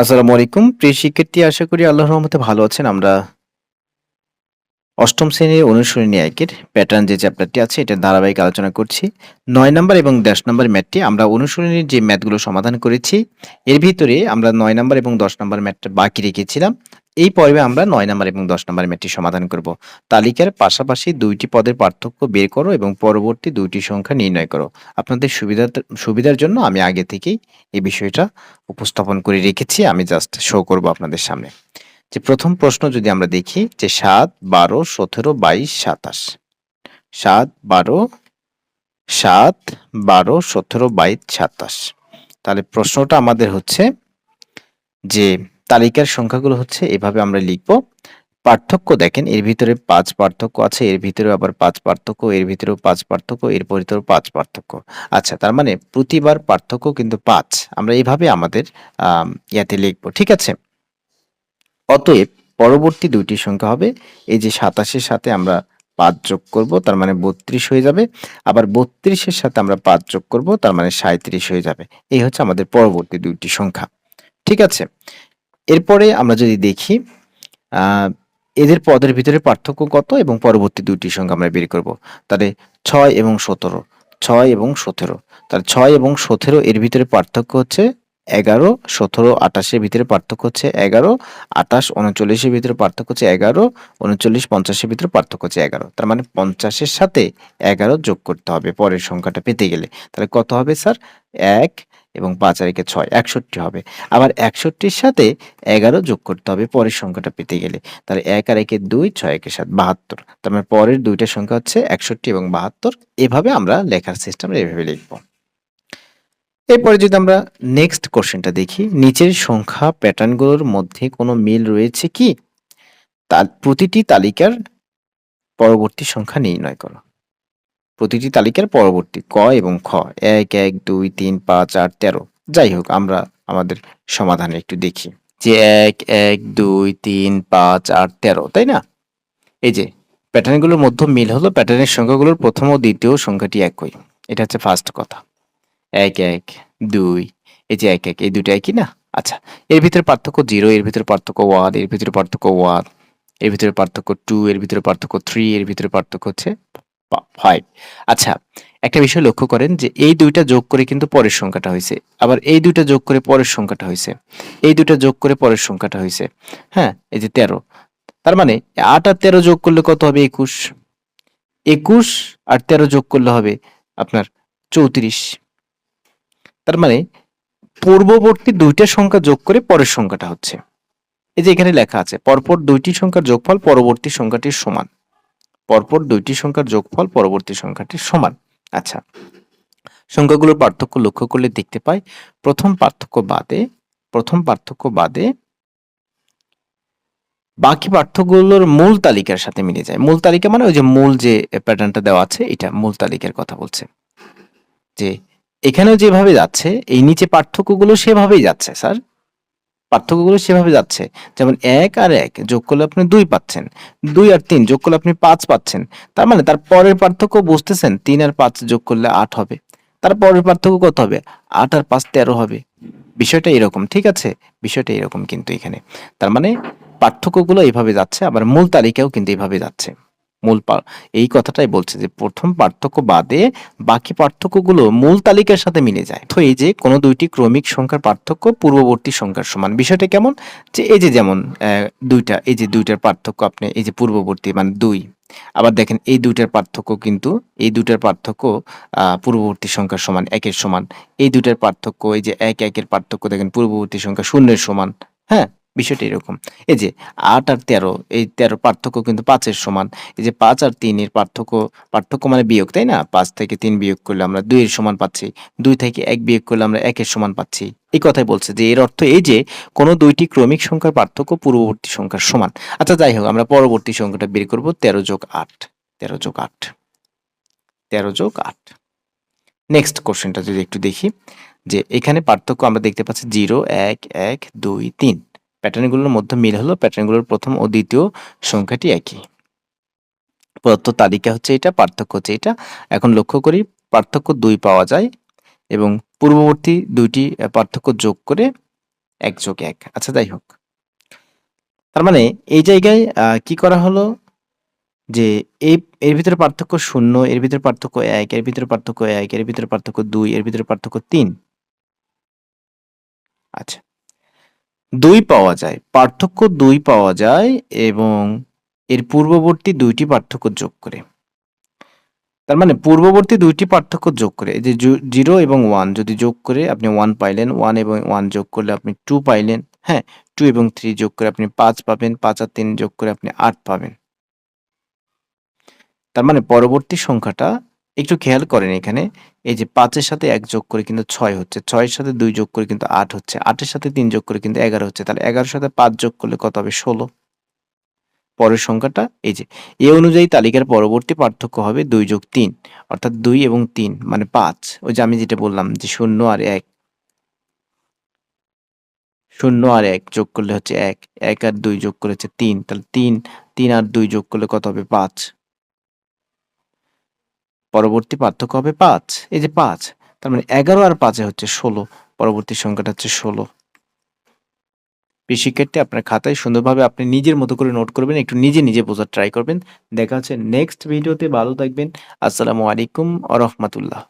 আসসালামু আলাইকুম। প্রিয় শিক্ষার্থী, আশা করি আল্লাহর রহমতে ভালো আছেন। আমরা অষ্টম শ্রেণির অনুসরণী একের প্যাটার্ন যে চ্যাপ্টারটি আছে এটা ধারাবাহিক আলোচনা করছি। নয় নম্বর এবং দশ নম্বর ম্যাটটি আমরা অনুসরণীর যে ম্যাথগুলো সমাধান করেছি, এর ভিতরে আমরা নয় নম্বর এবং দশ নম্বর ম্যাটটা বাকি রেখেছিলাম। এই পর্বে আমরা নয় নম্বর এবং দশ নম্বর ম্যাথটি সমাধান করব। তালিকার পাশাপাশি দুইটি পদের পার্থক্য বের করো এবং পরবর্তী দুইটি সংখ্যা নির্ণয় করো। আপনাদের সুবিধা সুবিধার জন্য আমি আগে থেকেই এই বিষয়টা উপস্থাপন করে রেখেছি, আমি জাস্ট শো করব আপনাদের সামনে। যে প্রথম প্রশ্ন যদি আমরা দেখি যে সাত, বারো, সতেরো, বাইশ, সাতাশ। সাত, বারো সাত, বারো, সতেরো, বাইশ, সাতাশ। তাহলে প্রশ্নটা আমাদের হচ্ছে যে তালিকার সংখ্যাগুলো হচ্ছে এভাবে আমরা লিখব। পার্থক্য দেখেন এর ভিতরে পাঁচ পার্থক্য আছে এর ভিতরে আবার পাঁচ পার্থক্য এর ভিতরেও পাঁচ পার্থক্য এর ভিতরেও পাঁচ পার্থক্য। আচ্ছা তার মানে প্রতিবার পার্থক্য কিন্তু পাঁচ। আমরা এইভাবে আমাদের আম, ইয়াতে লিখব ঠিক আছে? অতএব পরবর্তী দুইটি সংখ্যা হবে এই যে সাতাশের সাথে আমরা পাঁচ যোগ করব তার মানে বত্রিশ হয়ে যাবে। আবার বত্রিশের সাথে আমরা পাঁচ যোগ করব তার মানে সাঁত্রিশ হয়ে যাবে। এই হচ্ছে আমাদের পরবর্তী দুইটি সংখ্যা ঠিক আছে? এরপরে আমরা যদি দেখি এদের পদের ভিতরে পার্থক্য কত এবং পরবর্তী দুইটি সংখ্যা আমরা বের করব। তাহলে ছয় এবং সতেরো, ছয় এবং সতেরো। তাহলে ছয় এবং সতেরো এর ভিতরে পার্থক্য হচ্ছে এগারো, সতেরো আঠাশের ভিতরে পার্থক্য হচ্ছে এগারো, আঠাশ উনচল্লিশের ভিতরে পার্থক্য হচ্ছে এগারো, উনচল্লিশ পঞ্চাশের ভিতরে পার্থক্য হচ্ছে এগারো। তার মানে পঞ্চাশের সাথে এগারো যোগ করতে হবে পরের সংখ্যাটা পেতে গেলে। তাহলে কত হবে স্যার? এক এবং পাঁচ আর একে ছয়, একষট্টি হবে। আবার একষট্টির সাথে এগারো যোগ করতে হবে, পরের সংখ্যাটা পেতে গেলে। তাহলে এক আর একে দুই, ছয় একে সাত, বাহাত্তর। তার মানে পরের দুইটা সংখ্যা হচ্ছে একষট্টি এবং বাহাত্তর। এভাবে আমরা লেখার সিস্টেম এভাবে লিখব। এরপরে যদি আমরা নেক্সট কোশ্চেনটা দেখি, নিচের সংখ্যা প্যাটার্নগুলোর মধ্যে কোনো মিল রয়েছে কি? তার প্রতিটি তালিকার পরবর্তী সংখ্যা নির্ণয় করো। প্রতিটি তালিকার পরবর্তী ক এবং খ। এক এক, দুই, তিন, পাঁচ, আট, তেরো। যাই হোক, আমরা আমাদের সমাধানে একটু দেখি। যে এক এক, দুই, তিন, পাঁচ, আট, তেরো, তাই না? এই যে, প্যাটার্নগুলোর মধ্যে মিল হলো প্যাটার্নের সংখ্যাগুলোর প্রথম ও দ্বিতীয় সংখ্যাটি একই। এটা হচ্ছে ফার্স্ট কথা। এক এক, দুই, এই যে এক এক, এই দুটো একই না? আচ্ছা এর ভিতরে পার্থক্য জিরো এর ভিতরে পার্থক্য ওয়ানের ভিতরে পার্থক্য ওয়ানের ভিতরে পার্থক্য টু এর ভিতরে পার্থক্য থ্রি এর ভিতরে পার্থক্য হচ্ছে ফাইভ আচ্ছা একটা বিষয় লক্ষ্য করেন যে এই দুইটা যোগ করে কিন্তু পরের সংখ্যাটা হয়েছে। আবার এই দুইটা যোগ করে পরের সংখ্যাটা হয়েছে। এই দুইটা যোগ করে পরের সংখ্যাটা হয়েছে। হ্যাঁ এই যে তেরো। তার মানে আট আর তেরো যোগ করলে কত হবে? একুশ। একুশ আর তেরো যোগ করলে হবে আপনার চৌত্রিশ। তার মানে পূর্ববর্তী দুইটা সংখ্যা যোগ করে পরের সংখ্যাটা হচ্ছে। এই যে এখানে লেখা আছে, পরপর দুইটি সংখ্যার যোগফল পরবর্তী সংখ্যাটির সমান। পরপর দুইটি সংখ্যার যোগফল পরবর্তী সংখ্যাটির সমান। আচ্ছা সংখ্যাগুলোর পার্থক্য লক্ষ্য করলে দেখতে পাই, প্রথম পার্থক্য বাদে, প্রথম পার্থক্য বাদে বাকি পার্থক্যগুলোর মূল তালিকার সাথে মিলে যায়। মূল তালিকা মানে ওই যে মূল যে প্যাটার্নটা দেওয়া আছে, এটা মূল তালিকার কথা বলছে। যে এখানেও যেভাবে যাচ্ছে, এই নিচে পার্থক্যগুলো সেভাবেই যাচ্ছে, স্যার। পার্থক্যগুলো সেভাবে যাচ্ছে। যেমন এক আর এক যোগ করলে আপনি দুই পাচ্ছেন। দুই আর তিন যোগ করলে আপনি পাঁচ পাচ্ছেন। তার মানে তার পরের পার্থক্য বুঝতেছেন, তিন আর পাঁচ যোগ করলে আট হবে। তার পরের পার্থক্য কত হবে? আট আর পাঁচ তেরো হবে। বিষয়টা এরকম, ঠিক আছে? বিষয়টা এরকম কিন্তু এখানে। তার মানে পার্থক্যগুলো এইভাবে যাচ্ছে, আবার মূল তালিকাও কিন্তু এইভাবে যাচ্ছে। মূল এই কথাটাই বলছে যে প্রথম পার্থক্য বাদে বাকি পার্থক্যগুলো মূল তালিকার সাথে মিলে যায়। তো এই যে কোনো দুইটি ক্রমিক সংখ্যার পার্থক্য পূর্ববর্তী সংখ্যার সমান। বিষয়টা কেমন? যে এই যে যেমন দুইটা, এই যে দুইটার পার্থক্য আপনি, এই যে পূর্ববর্তী মানে দুই। আবার দেখেন এই দুইটার পার্থক্য কিন্তু, এই দুইটার পার্থক্য পূর্ববর্তী সংখ্যার সমান, একের সমান। এই দুইটার পার্থক্য, এই যে এক, একের পার্থক্য দেখেন পূর্ববর্তী সংখ্যা শূন্যের সমান। হ্যাঁ? বিষয়টা এরকম। এই যে আট আর তেরো, এই তেরো পার্থক্য কিন্তু পাঁচের সমান। এই যে পাঁচ আর তিনের পার্থক্য পার্থক্য মানে বিয়োগ, তাই না? পাঁচ থেকে তিন বিয়োগ করলে আমরা দুইয়ের সমান পাচ্ছি। দুই থেকে এক বিয়োগ করলে আমরা একের সমান পাচ্ছি। এই কথাই বলছে যে এর অর্থ এই যে কোনো দুইটি ক্রমিক সংখ্যার পার্থক্য পূর্ববর্তী সংখ্যার সমান। আচ্ছা যাই হোক, আমরা পরবর্তী সংখ্যাটা বের করব তেরো যোগ আট। তেরো যোগ আট। তেরো যোগ আট। নেক্সট কোশ্চেনটা যদি একটু দেখি, যে এখানে পার্থক্য আমরা দেখতে পাচ্ছি জিরো, এক এক, দুই, তিন। প্যাটার্নগুলোর মধ্যে মিল হলো, প্যাটার্নগুলোর প্রথম ও দ্বিতীয় সংখ্যাটি একই। প্রদত্ত তালিকা হচ্ছে এটা, পার্থক্য হচ্ছে এটা। এখন লক্ষ্য করি, পার্থক্য দুই পাওয়া যায় এবং পূর্ববর্তী দুইটি পার্থক্য যোগ করে এক যোগ এক। আচ্ছা যাই হোক। তার মানে এই জায়গায় কি করা হলো? যে এই, এর ভিতরে পার্থক্য শূন্য, এর ভিতরে পার্থক্য এক, এর ভিতরে পার্থক্য এক, এর ভিতরে পার্থক্য দুই, এর ভিতরে পার্থক্য তিন। আচ্ছা। দুই পাওয়া যায়। পার্থক্য দুই পাওয়া যায় এবং এর পূর্ববর্তী দুইটি পার্থক্য যোগ করে। তার মানে পূর্ববর্তী দুইটি পার্থক্য যোগ করে। এই যে জিরো এবং ওয়ান যদি যোগ করে আপনি ওয়ান পাইলেন, ওয়ান এবং ওয়ান যোগ করলে আপনি টু পাইলেন হ্যাঁ টু এবং থ্রি যোগ করে আপনি পাঁচ পাবেন, পাঁচ আর তিন যোগ করে আপনি আট পাবেন। তার মানে পরবর্তী সংখ্যাটা একটু খেয়াল করেন এখানে, এই যে পাঁচের সাথে এক যোগ করে কিন্তু ছয় হচ্ছে, ছয়ের সাথে দুই যোগ করে কিন্তু আট হচ্ছে, আটের সাথে তিন যোগ করে কিন্তু এগারো হচ্ছে, তাহলে এগারোর সাথে পাঁচ যোগ করলে কত হবে? ষোলো। পরের সংখ্যাটা, এই যে, এ অনুযায়ী তালিকার পরবর্তী পার্থক্য হবে দুই যোগ তিন, অর্থাৎ দুই এবং তিন মানে পাঁচ। ওই যে আমি যেটা বললাম যে শূন্য আর এক। শূন্য আর এক যোগ করলে হচ্ছে এক এক আর দুই যোগ করে হচ্ছে তিন, তাহলে তিন তিন আর দুই যোগ করলে কত হবে? পাঁচ। পরবর্তী পার্থক্য হবে পাঁচ। এই যে পাঁচ, তার মানে এগারো আর পাঁচে হচ্ছে ষোলো, পরবর্তী সংখ্যাটা হচ্ছে ষোলো। বেশি ক্ষেত্রে আপনার খাতায় সুন্দরভাবে আপনি নিজের মতো করে নোট করবেন, একটু নিজে নিজে বোঝার ট্রাই করবেন। দেখা হচ্ছে নেক্সট ভিডিওতে ভালো থাকবেন। আসসালামু আলাইকুম আ রহমতুল্লাহ।